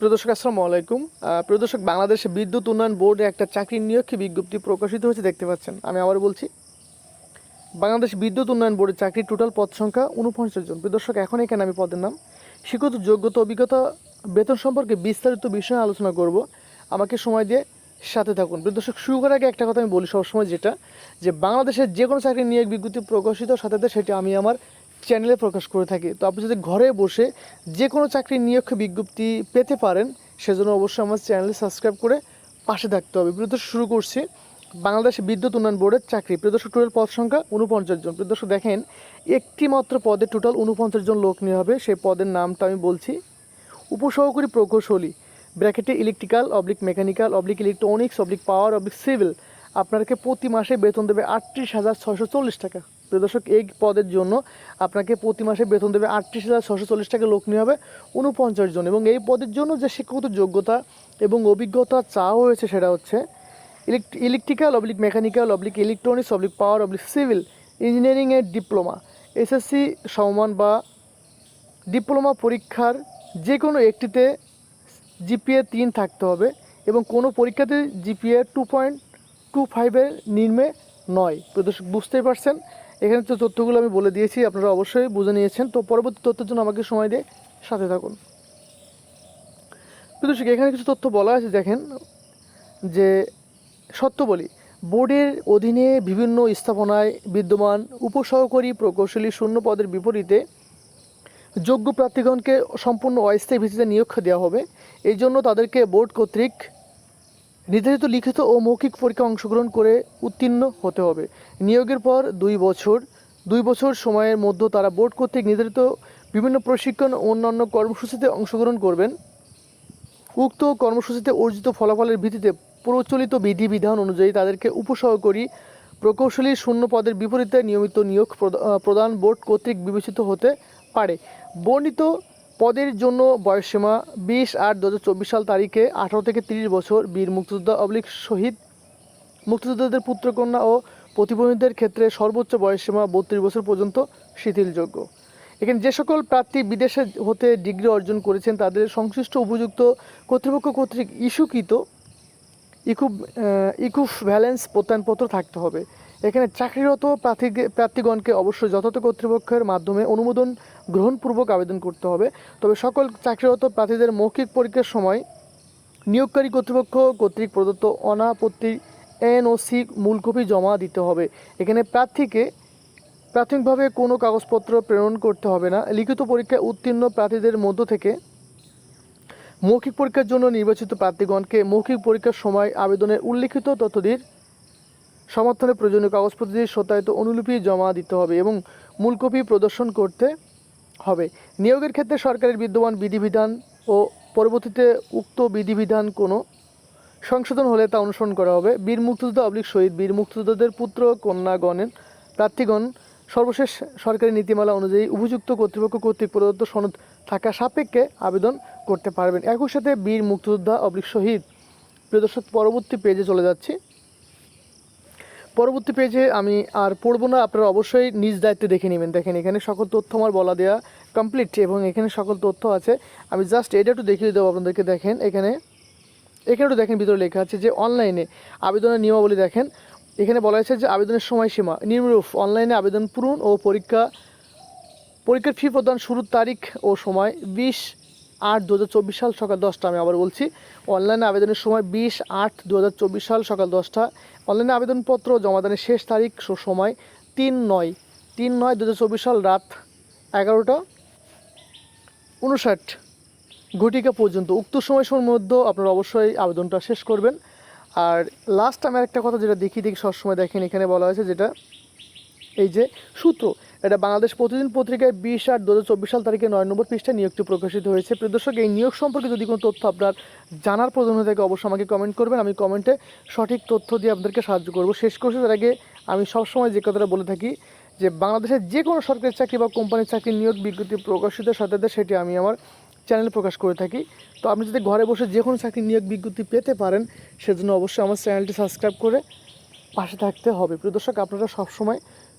প্রিয় দর্শক আসসালামু আলাইকুম। প্রদর্শক বাংলাদেশ বিদ্যুৎ উন্নয়ন বোর্ডে একটা চাকরির নিয়োগকে বিজ্ঞপ্তি প্রকাশিত হয়েছে, দেখতে পাচ্ছেন। আমি আবার বলছি, বাংলাদেশ বিদ্যুৎ উন্নয়ন বোর্ডের চাকরির টোটাল পদ সংখ্যা উনপঞ্চাশ জন। প্রিয় দর্শক, এখন এখানে আমি পদের নাম, শিক্ষিত যোগ্যতা অভিজ্ঞতা, বেতন সম্পর্কে বিস্তারিত বিষয়ে আলোচনা করব। আমাকে সময় দিয়ে সাথে থাকুন। প্রিয় দর্শক, শুরু করার আগে একটা কথা আমি বলি সবসময় যেটা, যে বাংলাদেশের যে কোনো চাকরির নিয়োগ বিজ্ঞপ্তি প্রকাশিত সাথে সাথে সেটি আমি আমার চ্যানেলে প্রকাশ করে থাকি। তো আপনি যদি ঘরে বসে যে কোনো চাকরির নিয়োগ বিজ্ঞপ্তি পেতে পারেন, সেজন্য অবশ্যই আমার চ্যানেলে সাবস্ক্রাইব করে পাশে থাকতে হবে। প্রিয় দর্শক শুরু করছি বাংলাদেশ বিদ্যুৎ উন্নয়ন বোর্ডের চাকরি। প্রিয় দর্শক টোটাল পদ সংখ্যা উনপঞ্চাশ জন। প্রিয় দর্শক দেখেন একটি মাত্র পদে টোটাল উনপঞ্চাশ জন লোক নেওয়া হবে। সেই পদের নামটা আমি বলছি উপসহকারী প্রকৌশলী ব্র্যাকেটে electrical oblique mechanical oblique electronics oblique power oblique civil আপনাকে প্রতি মাসে বেতন দেবে আটত্রিশ হাজার ছশো চল্লিশ টাকা। প্রিয় দর্শক, এই পদের জন্য আপনাকে প্রতি মাসে বেতন দেবে আটত্রিশ হাজার ছশো চল্লিশ টাকা লোক নিয়ে হবে উনপঞ্চাশ জন। এবং এই পদের জন্য যে শিক্ষাগত যোগ্যতা এবং অভিজ্ঞতা চাওয়া হয়েছে সেটা হচ্ছে electrical, oblique mechanical, oblique electronics, oblique power, oblique civil, ইঞ্জিনিয়ারিংয়ের ডিপ্লোমা, এসএসসি সমমান বা ডিপ্লোমা পরীক্ষার যে কোনো একটিতে জিপিএ তিন থাকতে হবে এবং কোনো পরীক্ষাতে জিপিএ টু পয়েন্ট টু ফাইভের নিম্নে নয়। প্রদর্শক বুঝতেই পারছেন? এখানে তো তথ্যগুলো আমি বলে দিয়েছি, আপনারা অবশ্যই বুঝে নিয়েছেন। তো পরবর্তী তথ্যের জন্য আমাকে সময় দিয়ে সাথে থাকুন। প্রদর্শক এখানে কিছু তথ্য বলা আছে, দেখেন, যে সত্য বলি, বোর্ডের অধীনে বিভিন্ন স্থাপনায় বিদ্যমান উপসহকারী প্রকৌশলী শূন্য পদের বিপরীতে যোগ্য প্রার্থীগণকে সম্পূর্ণ অস্থায়ী ভিত্তিতে নিয়োগ দেওয়া হবে। এই জন্য তাদেরকে বোর্ড কর্তৃক নির্ধারিত লিখিত ও মৌখিক পরীক্ষা অংশগ্রহণ করে উত্তীর্ণ হতে হবে। নিয়োগের পর দুই বছর দুই বছর সময়ের মধ্যে তারা বোর্ড কর্তৃক নির্ধারিত বিভিন্ন প্রশিক্ষণ ও অন্যান্য কর্মসূচিতে অংশগ্রহণ করবেন। উক্ত কর্মসূচিতে অর্জিত ফলাফলের ভিত্তিতে প্রচলিত বিধিবিধান অনুযায়ী তাদেরকে উপসহকারী প্রকৌশলী শূন্য পদের বিপরীতে নিয়মিত নিয়োগ প্রদ- প্রদান বোর্ড কর্তৃক বিবেচিত হতে পারে। বর্ণিত পদের জন্য বয়সসীমা বিশ আট দু সাল তারিখে আঠারো থেকে তিরিশ বছর বীর মুক্তিযোদ্ধা অবলিক শহীদ মুক্তিযোদ্ধাদের পুত্রকন্যা ও প্রতিবন্ধীদের ক্ষেত্রে সর্বোচ্চ বয়সসীমা বত্রিশ বছর পর্যন্ত শিথিলযোগ্য। এখানে যে সকল প্রার্থী বিদেশে হতে ডিগ্রি অর্জন করেছেন, তাদের সংশ্লিষ্ট উপযুক্ত কর্তৃপক্ষ কর্তৃক ইস্যুকৃত ইকুব ইকুফ ভ্যালেন্স প্রত্যয়নপত্র থাকতে হবে। এখানে চাকরিরত প্রার্থী প্রার্থীগণকে অবশ্যই যথাযথ কর্তৃপক্ষের মাধ্যমে অনুমোদন গ্রহণপূর্বক আবেদন করতে হবে। তবে সকল চাকরিরত প্রার্থীদের মৌখিক পরীক্ষার সময় নিয়োগকারী কর্তৃপক্ষ কর্তৃক প্রদত্ত অনাপত্তি এনওসি মূল কপি জমা দিতে হবে। এখানে প্রার্থীকে প্রাথমিকভাবে কোনো কাগজপত্র প্রেরণ করতে হবে না। লিখিত পরীক্ষায় উত্তীর্ণ প্রার্থীদের মধ্য থেকে মৌখিক পরীক্ষার জন্য নির্বাচিত প্রার্থীগণকে মৌখিক পরীক্ষার সময় আবেদনের উল্লিখিত তথ্যটির সমর্থনে প্রয়োজনীয় কাগজপত্রটির সত্যায়িত অনুলিপি জমা দিতে হবে এবং মূল কপি প্রদর্শন করতে হবে। নিয়োগের ক্ষেত্রে সরকারের বিদ্যমান বিধিবিধান ও পরবর্তীতে উক্ত বিধিবিধান কোনো সংশোধন হলে তা অনুসরণ করা হবে। বীর মুক্তিযোদ্ধা অবলিক শহীদ বীর মুক্তিযোদ্ধাদের পুত্র, কন্যাগণের প্রার্থীগণ সর্বশেষ সরকারি নীতিমালা অনুযায়ী উপযুক্ত কর্তৃপক্ষ কর্তৃক প্রদত্ত সনদ থাকা সাপেক্ষে আবেদন করতে পারবেন। একই সাথে বীর মুক্তিযোদ্ধা অবলিক শহীদ প্রিয় দর্শক পরবর্তী পেজে চলে যাচ্ছি। পরবর্তী পেজে আমি আর পড়ব না, আপনারা অবশ্যই নিজ দায়িত্বে দেখে নেবেন। দেখেন, এখানে সকল তথ্য আমার বলা দেওয়া কমপ্লিট এবং এখানে সকল তথ্য আছে। আমি জাস্ট এটা একটু দেখিয়ে দেবো আপনাদেরকে, দেখেন, এখানে এখানে একটু দেখেন, ভিতরে লেখা আছে যে অনলাইনে আবেদনের নিয়মাবলী দেখেন। এখানে বলা হয়েছে যে আবেদনের সময়সীমা, নিম্নরূপ অনলাইনে আবেদন পূরণ ও পরীক্ষা, পরীক্ষার ফি প্রদান শুরুর তারিখ ও সময়, বিশ আট দু সাল সকাল দশটা আমি আবার বলছি। অনলাইনে আবেদনের সময় বিশ আট দু সাল সকাল দশটা। অনলাইনে আবেদনপত্র জমাদানের শেষ তারিখ সময় তিন নয়। তিন নয় দু সাল রাত এগারোটা উনষাট ঘটিকা পর্যন্ত। উক্ত সময়সীমার মধ্যে আপনারা অবশ্যই আবেদনটা শেষ করবেন। আর লাস্ট আমি একটা কথা যেটা দেখি দেখি সবসময় দেখেন, এখানে বলা হয়েছে যেটা এই যে সূত্র, এটা বাংলাদেশ প্রতিদিন পত্রিকায় বিশ আট দু সাল তারিখে নয় নম্বর পৃষ্ঠায় নিয়োগটি প্রকাশিত হয়েছে। প্রিয় দর্শক, এই নিয়োগ সম্পর্কে যদি কোনো তথ্য আপনার জানার প্রয়োজন হয়ে থাকে, অবশ্যই আমাকে কমেন্ট করবেন। আমি কমেন্টে সঠিক তথ্য দিয়ে আপনাদেরকে সাহায্য করব। শেষ করছি, তার আগে আমি সবসময় যে কথাটা বলে থাকি যে বাংলাদেশের যে কোনো সরকারি চাকরি বা কোম্পানির চাকরি নিয়োগ বিজ্ঞপ্তি প্রকাশিত সাথে সেটি আমি আমার চ্যানেলে প্রকাশ করে থাকি। তো আপনি যদি ঘরে বসে যে কোনো চাকরি নিয়োগ বিজ্ঞপ্তি পেতে পারেন, সেজন্য অবশ্যই আমার চ্যানেলটি সাবস্ক্রাইব করে পাশে থাকতে হবে। প্রিয় দর্শক, আপনারা সবসময়